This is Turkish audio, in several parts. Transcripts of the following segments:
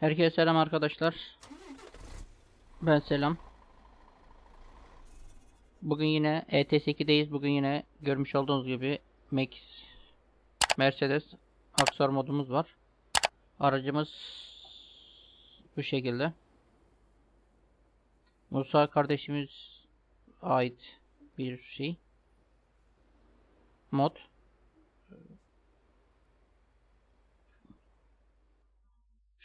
Herkese selam arkadaşlar. Ben selam. Bugün yine E ET8'deyiz. Bugün yine görmüş olduğunuz gibi Max Mercedes Aksar modumuz var. Aracımız bu şekilde. Musa kardeşimiz ait bir şey. Mod.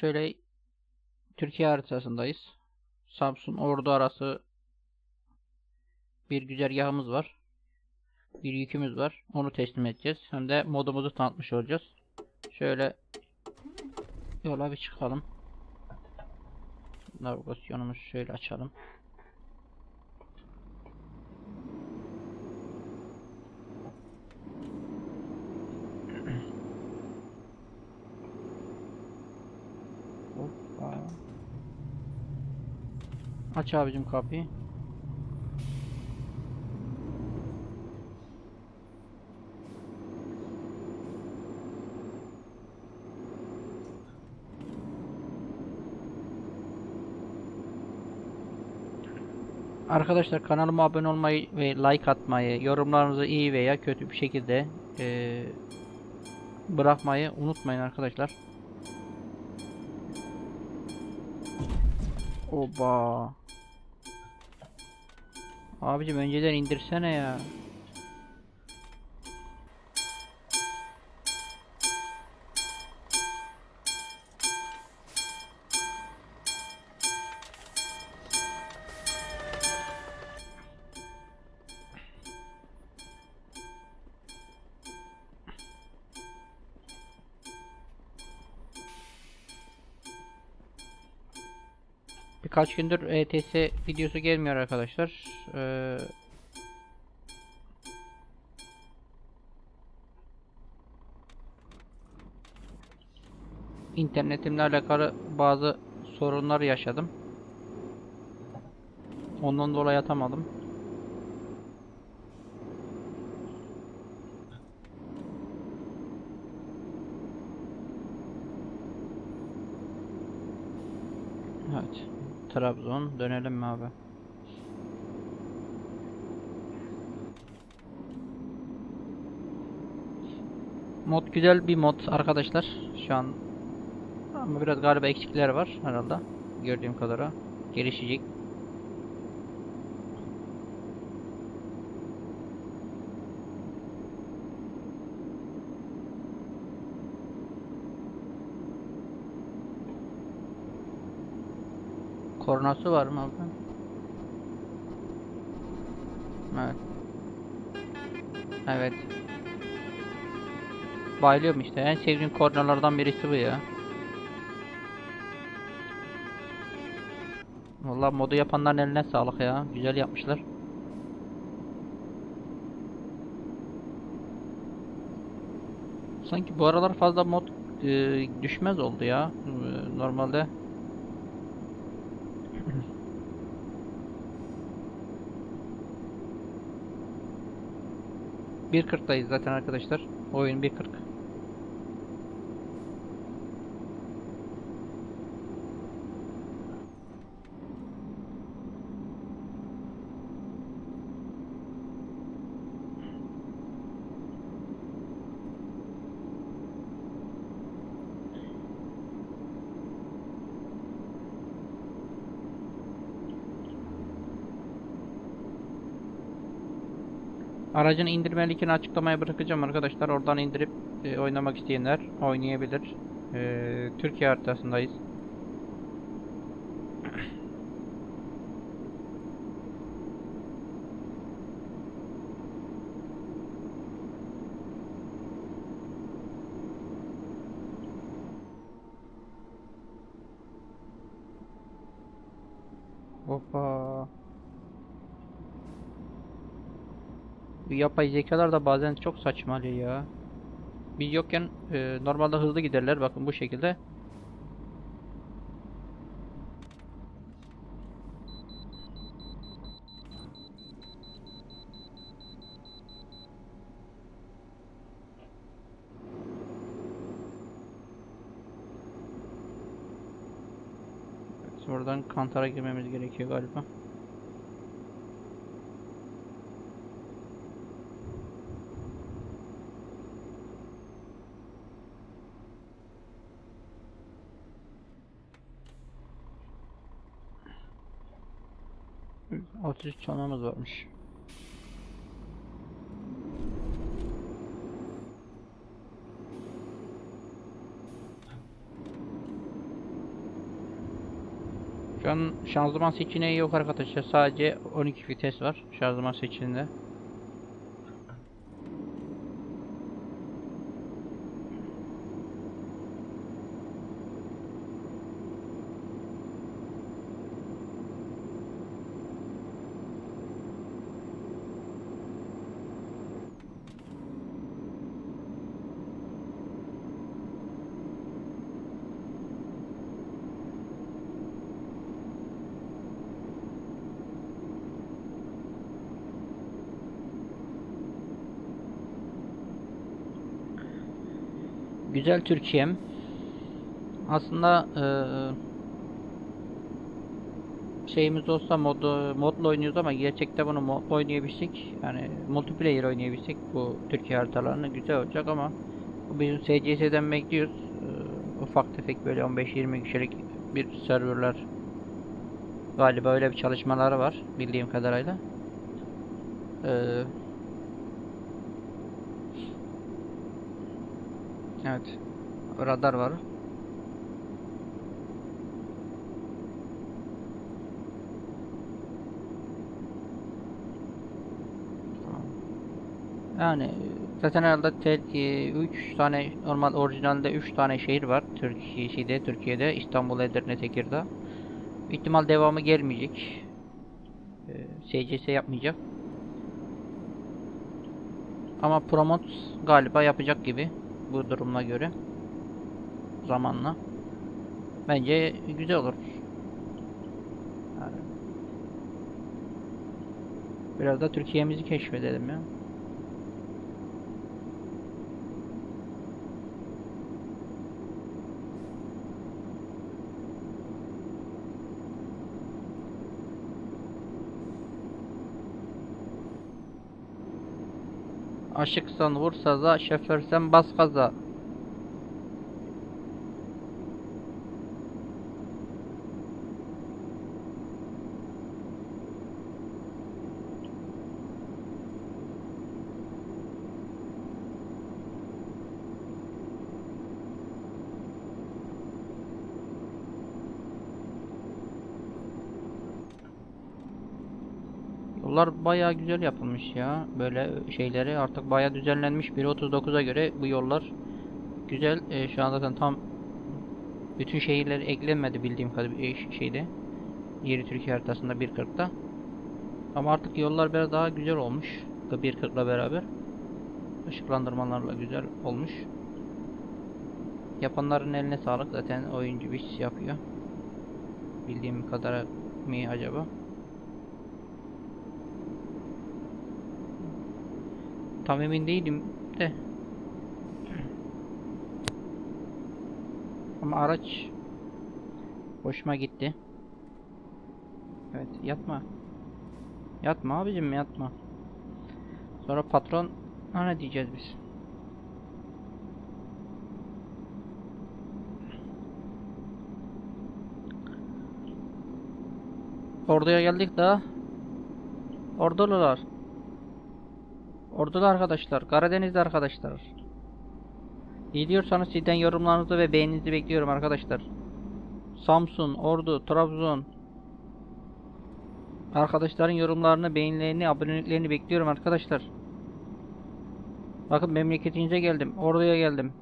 Şöyle Türkiye haritasındayız. Samsun Ordu arası bir güzergahımız var. Bir yükümüz var. Onu teslim edeceğiz. Hem de modumuzu tanıtmış olacağız. Şöyle yola bir çıkalım. Navigasyonumuzu şöyle açalım. Hoppa. Aç abicim kapıyı. Arkadaşlar kanalıma abone olmayı ve like atmayı, yorumlarınızı iyi veya kötü bir şekilde eee, bırakmayı unutmayın arkadaşlar. Oba. Abicim önceden indirsene ya. Birkaç gündür ETS videosu gelmiyor arkadaşlar. Ee, internetimle alakalı bazı sorunlar yaşadım. Ondan dolayı atamadım. Evet. Trabzon dönelim mi abi? Mod güzel bir mod arkadaşlar. Şu an ama biraz galiba eksikler var herhalde. Gördüğüm kadarıyla. Gelişecek. Kornası var mı abi? Evet. Evet. Bayılıyorum işte. En sevdiğim kornalardan birisi bu ya. Vallahi modu yapanların eline sağlık ya. Güzel yapmışlar. Sanki bu aralar fazla mod e, düşmez oldu ya. E, normalde Bir kırktayız zaten arkadaşlar. Oyun 1.40. Aracın indirme linkini açıklamaya bırakacağım arkadaşlar. Oradan indirip e, oynamak isteyenler oynayabilir. E, Türkiye haritasındayız. Hoppa. Bu yapay zekalar da bazen çok saçmalıyor ya. Biz yokken e, normalde hızlı giderler bakın bu şekilde. Buradan kantara girmemiz gerekiyor galiba. 33 çanağımız varmış. Şu an şanzıman seçeneği yok arkadaşlar. Sadece 12 vites var şanzıman seçeneğinde. Güzel Türkiye'm. Aslında eee, şeyimiz olsa mod modla oynuyoruz ama gerçekte bunu modla oynayabilsek yani multiplayer oynayabilsek bu Türkiye haritalarını güzel olacak ama bu bizim SCS'den bekliyoruz. Eee, ufak tefek böyle 15-20 kişilik bir serverlar galiba öyle bir çalışmaları var bildiğim kadarıyla. Eee Evet. Radar var. Yani zaten herhalde 3 tane normal orijinalde 3 tane şehir var Türkiye'de, Türkiye'de İstanbul, Edirne, Tekirdağ. İhtimal devamı gelmeyecek. Ee, SCS yapmayacak. Ama Promot galiba yapacak gibi bu durumuna göre zamanla bence güzel olur. Biraz da Türkiye'mizi keşfedelim ya. Aşıksan vur saza, şoförsen bas gaza. Yollar bayağı güzel yapılmış ya. Böyle şeyleri artık bayağı düzenlenmiş. 1.39'a göre bu yollar güzel. Ee, şu an zaten tam bütün şehirler eklenmedi bildiğim kadarıyla şeyde. Yeni Türkiye haritasında 1.40'da. Ama artık yollar biraz daha güzel olmuş. 1.40'la beraber. Işıklandırmalarla güzel olmuş. Yapanların eline sağlık. Zaten oyuncu bir şey yapıyor. Bildiğim kadar mi acaba? Tam emin değilim de. Ama araç hoşuma gitti. Evet yatma. Yatma abicim yatma. Sonra patron "Ha, ne diyeceğiz biz? Orduya geldik daha. Ordulular. Ordulu arkadaşlar, Karadenizli arkadaşlar. İyi diyorsanız sizden yorumlarınızı ve beğeninizi bekliyorum arkadaşlar. Samsun, Ordu, Trabzon. Arkadaşların yorumlarını, beğenilerini, aboneliklerini bekliyorum arkadaşlar. Bakın memleketinize geldim. Ordu'ya geldim.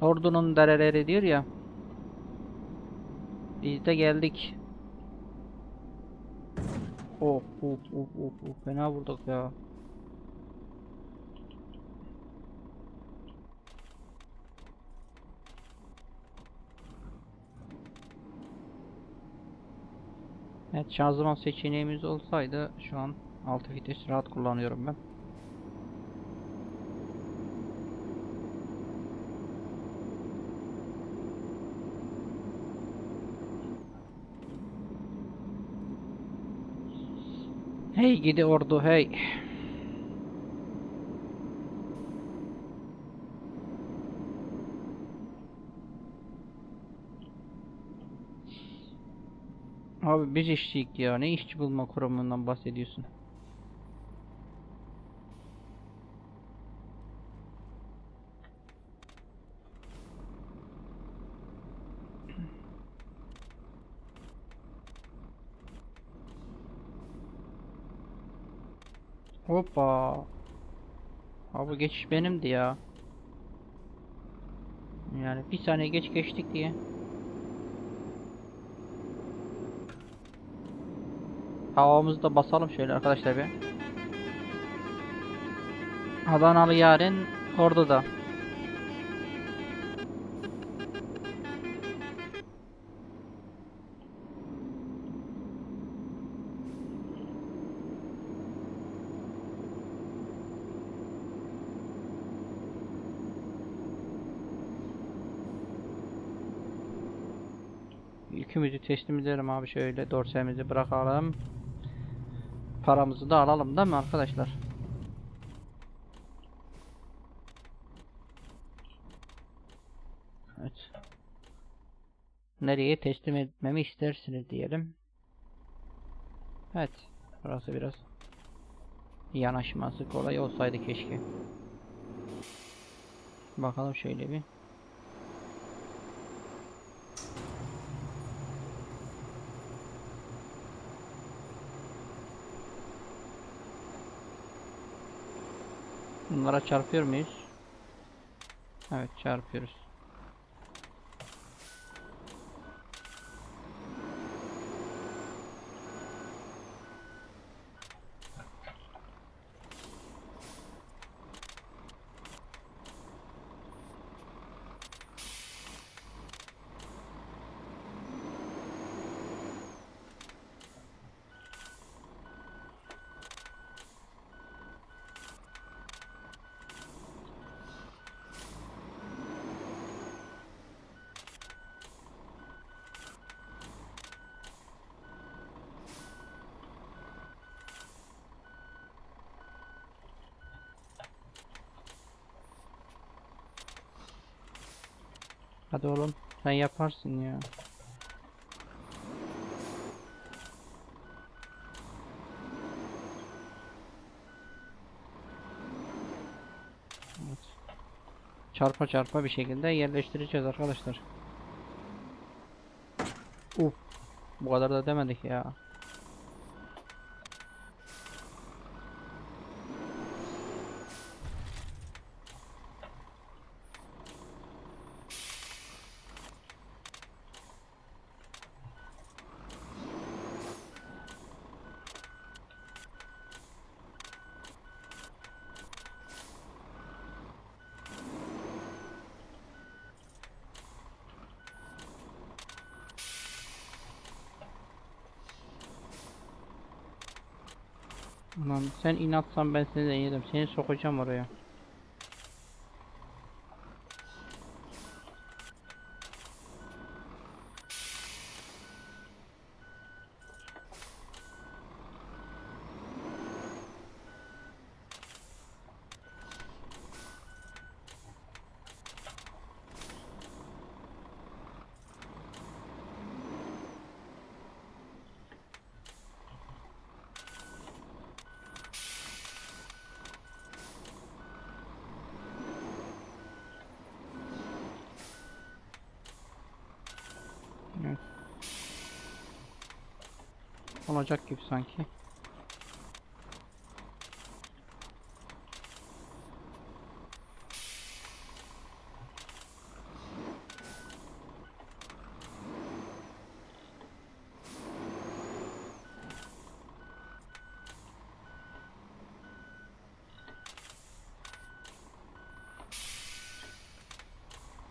Ordu'nun dereleri diyor ya. Biz de geldik. Of of of of of fena vurduk ya. Evet şanzıman seçeneğimiz olsaydı şu an 6 vites rahat kullanıyorum ben. Hey gidi ordu hey. Abi biz işçiyik ya. Ne işçi bulma kurumundan bahsediyorsun? Hoppa. Abi geçiş benimdi ya. Yani bir saniye geç geçtik diye. Havamızı da basalım şöyle arkadaşlar bir. Adanalı yarın orada da. Yükümüzü teslim edelim abi şöyle dorsemizi bırakalım. Paramızı da alalım değil mi arkadaşlar? Evet. Nereye teslim etmemi istersiniz diyelim. Evet. Burası biraz yanaşması kolay olsaydı keşke. Bakalım şöyle bir. Bunlara çarpıyor muyuz? Evet çarpıyoruz. Hadi oğlum sen yaparsın ya. Çarpa çarpa bir şekilde yerleştireceğiz arkadaşlar. Uf. Bu kadar da demedik ya. Lan sen inatsan ben seni de yedim. Seni sokacağım oraya. Evet. Olacak gibi sanki.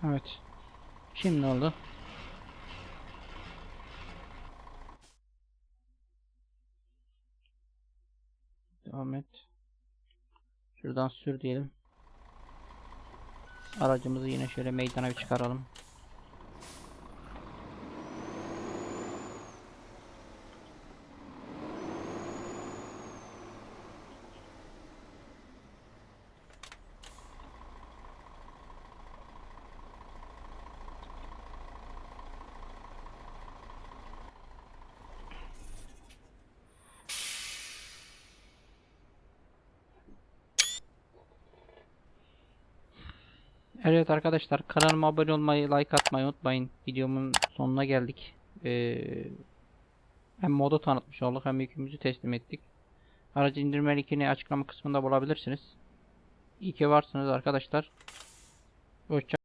Evet. Şimdi oldu. Devam et. Şuradan sür diyelim. Aracımızı yine şöyle meydana bir çıkaralım. Evet arkadaşlar kanalıma abone olmayı, like atmayı unutmayın. Videomun sonuna geldik. Ee, hem modu tanıtmış olduk hem yükümüzü teslim ettik. Aracı indirme linkini açıklama kısmında bulabilirsiniz. İyi ki varsınız arkadaşlar. Hoşça